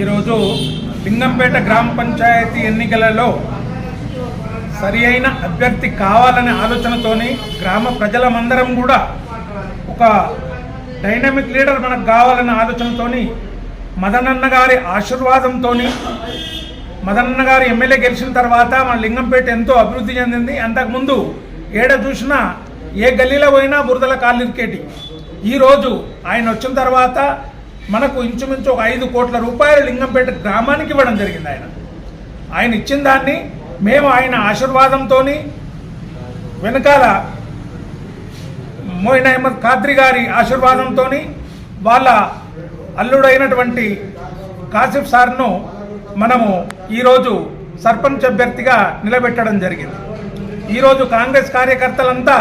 ఈరోజు లింగంపేట గ్రామ పంచాయతీ ఎన్నికలలో సరి అయిన అభ్యర్థి కావాలనే ఆలోచనతోని గ్రామ ప్రజలమందరం కూడా ఒక డైనమిక్ లీడర్ మనకు కావాలనే ఆలోచనతోని మదనన్న గారి ఆశీర్వాదంతో మదనన్న గారు ఎమ్మెల్యే గెలిచిన తర్వాత మన లింగంపేట ఎంతో అభివృద్ధి చెందింది. అంతకుముందు ఏడ చూసినా ఏ గల్లీలో పోయినా బురదల కాళ్ళు ఇరికేటి. ఈరోజు ఆయన వచ్చిన తర్వాత మనకు ఇంచుమించు ఒక ఐదు కోట్ల రూపాయలు లింగంపేట గ్రామానికి ఇవ్వడం జరిగింది ఆయన. ఆయన ఇచ్చిన దాన్ని మేము ఆయన ఆశీర్వాదంతో వెనకాల మోయిన్ అహ్మద్ ఖాద్రి గారి ఆశీర్వాదంతో వాళ్ళ అల్లుడైనటువంటి కాసిఫ్ సార్ను మనము ఈరోజు సర్పంచ్ అభ్యర్థిగా నిలబెట్టడం జరిగింది. ఈరోజు కాంగ్రెస్ కార్యకర్తలంతా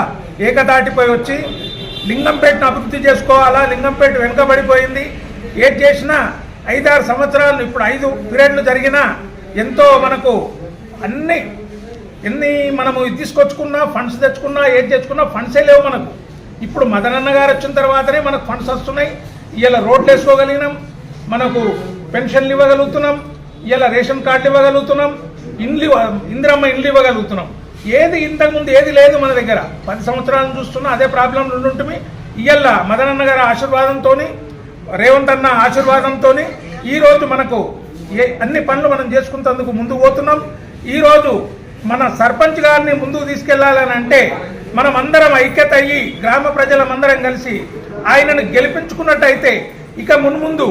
ఏకదాటిపోయి వచ్చి లింగంపేటను అభివృద్ధి చేసుకోవాలా? లింగంపేట వెనుకబడిపోయింది. ఏది చేసినా ఐదారు సంవత్సరాలు ఇప్పుడు ఐదు పీరియడ్లు జరిగినా ఎంతో మనకు అన్ని ఎన్ని మనము తీసుకొచ్చుకున్నా ఫండ్స్ తెచ్చుకున్నా ఏది తెచ్చుకున్నా ఫండ్సే లేవు మనకు. ఇప్పుడు మదనన్న గారు వచ్చిన తర్వాతనే మనకు ఫండ్స్ వస్తున్నాయి. ఇలా రోడ్లు వేసుకోగలిగినాం మనకు పెన్షన్లు ఇవ్వగలుగుతున్నాం ఇలా రేషన్ కార్డులు ఇవ్వగలుగుతున్నాం ఇండ్లు ఇందిరమ్మ ఇండ్లు ఇవ్వగలుగుతున్నాం. ఏది ఇంతకుముందు ఏది లేదు మన దగ్గర. పది సంవత్సరాలు చూస్తున్నా అదే ప్రాబ్లం ఉండుంటుంది ఇయ్యల్ల మదనన్న గారి ఆశీర్వాదంతో రేవంత్ అన్న ఆశీర్వాదంతో ఈరోజు మనకు ఏ అన్ని పనులు మనం చేసుకుంటందుకు ముందుకు పోతున్నాం. ఈరోజు మన సర్పంచ్ గారిని ముందుకు తీసుకెళ్ళాలని అంటే మనం అందరం ఐక్యత అయ్యి గ్రామ ప్రజలమందరం కలిసి ఆయనను గెలిపించుకున్నట్టయితే ఇక మున్ముందు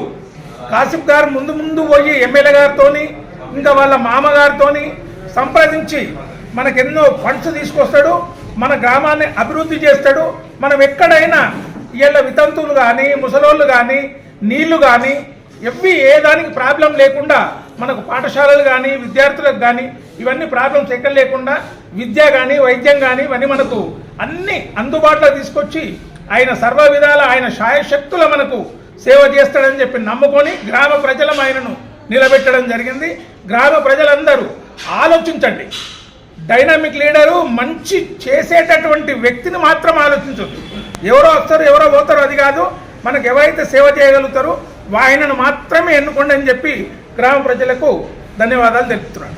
కాసిఫ్ గారు ముందు ముందు పోయి ఎమ్మెల్యే గారితోని ఇంకా వాళ్ళ మామగారితోని సంప్రదించి మనకెన్నో ఫండ్స్ తీసుకొస్తాడు. మన గ్రామాన్ని అభివృద్ధి చేస్తాడు. మనం ఎక్కడైనా వీళ్ళ వితంతువులు కానీ ముసలోళ్ళు కానీ నీళ్ళు కానీ ఇవి ఏ దానికి ప్రాబ్లం లేకుండా మనకు పాఠశాలలు కానీ విద్యార్థులకు కానీ ఇవన్నీ ప్రాబ్లమ్స్ ఎక్కడ లేకుండా విద్య కానీ వైద్యం కానీ ఇవన్నీ మనకు అన్ని అందుబాటులో తీసుకొచ్చి ఆయన సర్వ విధాల ఆయన శాయశక్తుల మనకు సేవ చేస్తాడని చెప్పి నమ్ముకొని గ్రామ ప్రజలం ఆయనను నిలబెట్టడం జరిగింది. గ్రామ ప్రజలందరూ ఆలోచించండి. డైనామిక్ లీడరు మంచి చేసేటటువంటి వ్యక్తిని మాత్రం ఆలోచించవచ్చు ఎవరో వస్తారు ఎవరో పోతారో అది కాదు. మనకు ఎవరైతే సేవ చేయగలుగుతారో ఆయనను మాత్రమే ఎన్నుకోండి అని చెప్పి గ్రామ ప్రజలకు ధన్యవాదాలు తెలుపుతున్నాను.